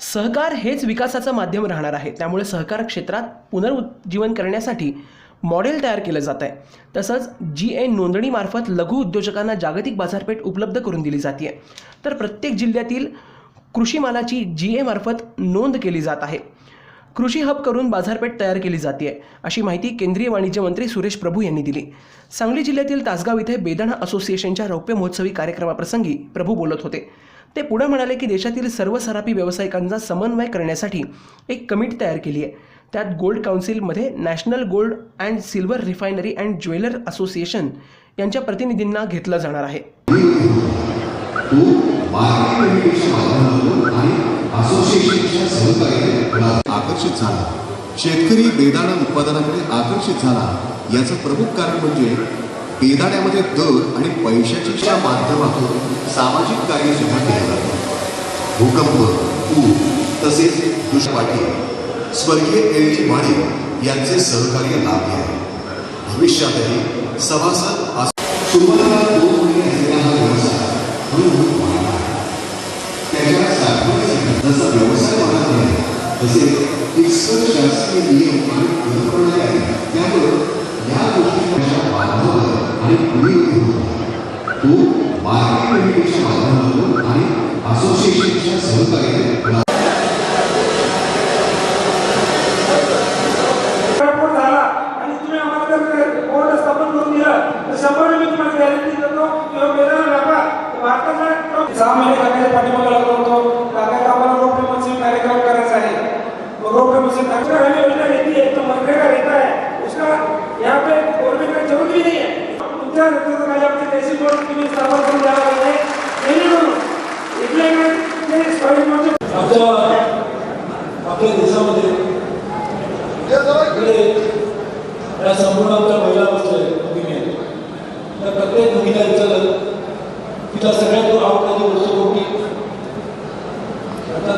सहकार हेच विकासाचं माध्यम राहणार आहे. त्यामुळे सहकार क्षेत्रात पुनरुज्जीवन करण्यासाठी मॉडेल तयार केलं जात आहे. तसंच जी ए नोंदणीमार्फत लघु उद्योजकांना जागतिक बाजारपेठ उपलब्ध करून दिली जाते तर प्रत्येक जिल्ह्यातील कृषी मालाची जी ए मार्फत नोंद केली जात आहे. कृषी हब करून बाजारपेठ तयार केली जाते अशी माहिती केंद्रीय वाणिज्य मंत्री सुरेश प्रभू यांनी दिली. सांगली जिल्ह्यातील तासगाव इथे बेदाणा असोसिएशनच्या रौप्य महोत्सवी कार्यक्रमाप्रसंगी प्रभू बोलत होते. ते पुढे म्हणाले की देशातील सर्व सराफी व्यावसायिकांचा समन्वय करण्यासाठी एक कमिटी तयार केली आहे. त्यात gold काउन्सिलमध्ये national gold and silver refinery and jeweller association यांच्या प्रतिनिधींना घेतलं जाणार आहे. आकर्षित झाला. शेतकरी बेदाणा उत्पादनाकडे आकर्षित झाला. याचं प्रमुख कारण म्हणजे बेदाण्यामध्ये दर आणि पैशाच्या माध्यमातून सामाजिक कार्य सुद्धा केले जाते भूकंप पूर तसेच दुष्पाठी स्वर्गीय एल जी माळी यांचे सहकार्य लाभले आहे भविष्यातही सभासद तुम्हाला दोन महिने असलेला हा व्यवसाय हळूहळू वाढला आहे. त्याच्या साठवणीसाठी जसा व्यवसाय वाढत आहे तसे इतकर शासकीय नियम आणि यंत्रणा आहे त्यामुळे या गोष्टींच्या बांधावर आणि पुढे होत आहे. तो मार्केट कमिटीच्या माध्यमातून आणि असोसिएशनच्या सहकार्याने एअरपोर्ट झाला आणि तुम्ही आम्हाला जर बोर्ड स्थापन करून दिलं तर शंभर मी तुम्हाला गॅरंटी देतो किंवा बेदार नका भारताचा सहा महिने लागण्याच्या पाठीमागे लागलो होतो. लागायला आम्हाला रोप कार्यक्रम करायचा आहे. रोप अगर हमें योजना रहती है तो मनरेगा रहता है उसका यहाँ पे गवर्नमेंट का जरूरत भी नहीं है तुमच्या नेतृत्वाखाली आमचे तहसील बोर्ड तुम्ही स्थापन करून द्यायला पाहिजे जेणेकरून इथले ते स्थानिक म्हणजे आमच्या आपल्या देशामध्ये इकडे या संपूर्ण आमच्या महिला बसल्या भगिनी आहेत. त्या प्रत्येक भगिनीला विचारलं की त्या सगळ्यात आवडण्याची गोष्ट कोणती? आता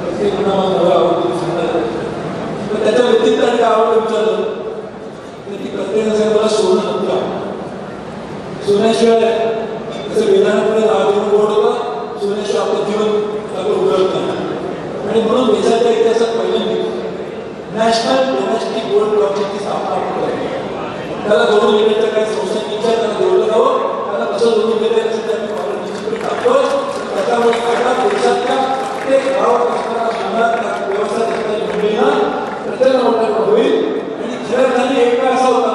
प्रत्येक जणाला नवरा सांगतात त्याच्या व्यतिरिक्त आणि काय आवडतं विचारलं तर ती प्रत्येक सांगेल मला सोनं नक्की सोन्याशिवाय जसं वेदांतमध्ये दहा जीवन गोड होतं? सोन्याशिवाय आपलं जीवन आपलं उघडत नाही. आणि म्हणून देशाच्या इतिहासात पहिल्यांदा नॅशनल डोमेस्टिक गोल्ड प्रोजेक्टची स्थापना त्याला जोडून घेण्याच्या काही संस्थांनी विचार त्यांना जोडलं जावं त्याला कसं जोडून घेता येईल याचं आम्ही कॉलेज टाकतो त्याच्यामुळे आपल्या देशातल्या प्रत्येक गावात असणारा शहरात व्यवसाय असणारी मंडळींना प्रत्येक मोठा होईल आणि खऱ्या अर्थाने एक काळ असा होता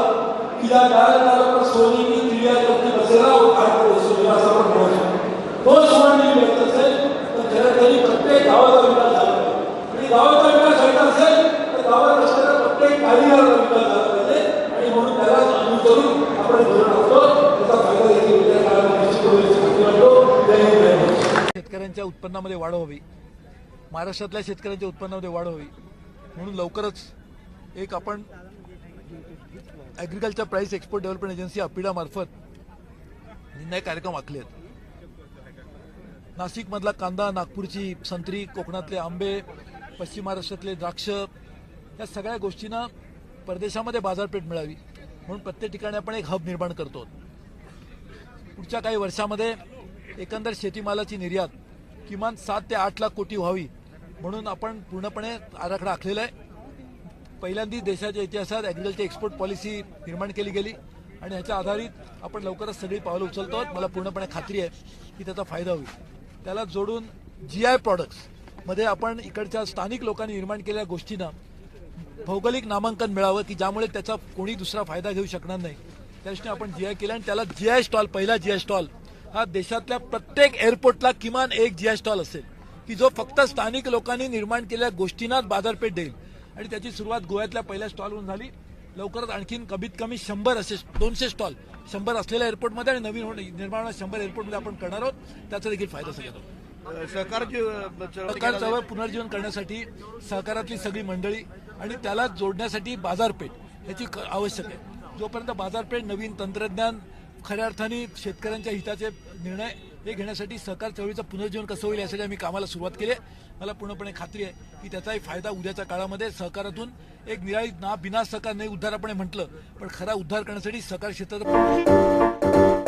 की ज्या काळात काळात सोनी की क्रिया करती बसेला भारत सोनी असं आपण म्हणतो तो सुवर्ण व्यक्त असेल तर खऱ्या अर्थाने प्रत्येक गावाचा विकास झाला पाहिजे. आणि गावाचा विकास व्हायचा असेल तर गावात असणाऱ्या प्रत्येक कारीगराचा विकास झाला पाहिजे आणि म्हणून त्याला अनुसरून आपण धोरण आखतो त्याचा फायदा देखील उद्या काळामध्ये निश्चित होईल अशी खात्री वाटतो जय हिंद जय महाराष्ट्र. शेतकऱ्यांच्या उत्पन्नामध्ये वाढ व्हावी. महाराष्ट्रातल्या शेतकऱ्यांच्या उत्पन्नामध्ये वाढ व्हावी. म्हणून लवकरच एक आपण agriculture price export development agency अपिडामार्फत निर्णय कार्यक्रम आखले आहेत. नाशिकमधला कांदा नागपूरची संत्री कोकणातले आंबे पश्चिम महाराष्ट्रातले द्राक्ष या सगळ्या गोष्टींना परदेशामध्ये बाजारपेठ मिळावी. म्हणून प्रत्येक ठिकाणी आपण एक हब निर्माण करतो. पुढच्या काही वर्षामध्ये एकंदर शेतीमालाची निर्यात किमान सात ते आठ लाख कोटी व्हावी म्हणून आपण पूर्णपणे आराखडा आखलेला आहे. पहिल्यांदा देशाच्या इतिहासात ॲग्रिकल्चर एक्सपोर्ट पॉलिसी निर्माण केली गेली आणि ह्याच्या आधारित आपण लवकरच सगळी पावलं उचलतो. आहोत मला पूर्णपणे खात्री आहे की त्याचा फायदा होईल. त्याला जोडून जी आय प्रॉडक्ट्समध्ये आपण इकडच्या स्थानिक लोकांनी निर्माण केलेल्या गोष्टींना भौगोलिक नामांकन मिळावं की ज्यामुळे त्याचा कोणी दुसरा फायदा घेऊ शकणार नाही. त्या दृष्टीने आपण जी आय केलं आणि त्याला जी आय स्टॉल पहिला जी आय स्टॉल हा देशातल्या प्रत्येक एअरपोर्टला किमान एक जी आय स्टॉल असेल. की जो फक्त स्थानिक लोकांनी निर्माण केलेल्या गोष्टींनाच बाजारपेठ देईल. आणि त्याची सुरुवात गोव्यातल्या पहिल्या स्टॉलवरून झाली. लवकरच आणखीन कमीत कमी शंभर असे दोनशे स्टॉल शंभर असलेल्या एअरपोर्टमध्ये आणि नवीन होणे- निर्माण शंभर एअरपोर्टमध्ये आपण करणार आहोत. त्याचा देखील फायदा सहकारची सरकार चळवळ पुनर्जीवन करण्यासाठी सहकारातली सगळी मंडळी आणि त्याला जोडण्यासाठी बाजारपेठ ह्याची आवश्यक आहे. जोपर्यंत बाजारपेठ नवीन तंत्रज्ञान खऱ्या अर्थाने शेतकऱ्यांच्या हिताचे निर्णय हे घेण्यासाठी सहकार चळवळीचं पुनर्जीवन कसं होईल यासाठी आम्ही कामाला सुरुवात केली आहे. मला पूर्णपणे खात्री आहे की त्याचाही फायदा उद्याच्या काळामध्ये सहकारातून एक निराळी ना बिना सहकार नाही उद्धार आपण म्हटलं पण खरा उद्धार करण्यासाठी सहकार क्षेत्राचा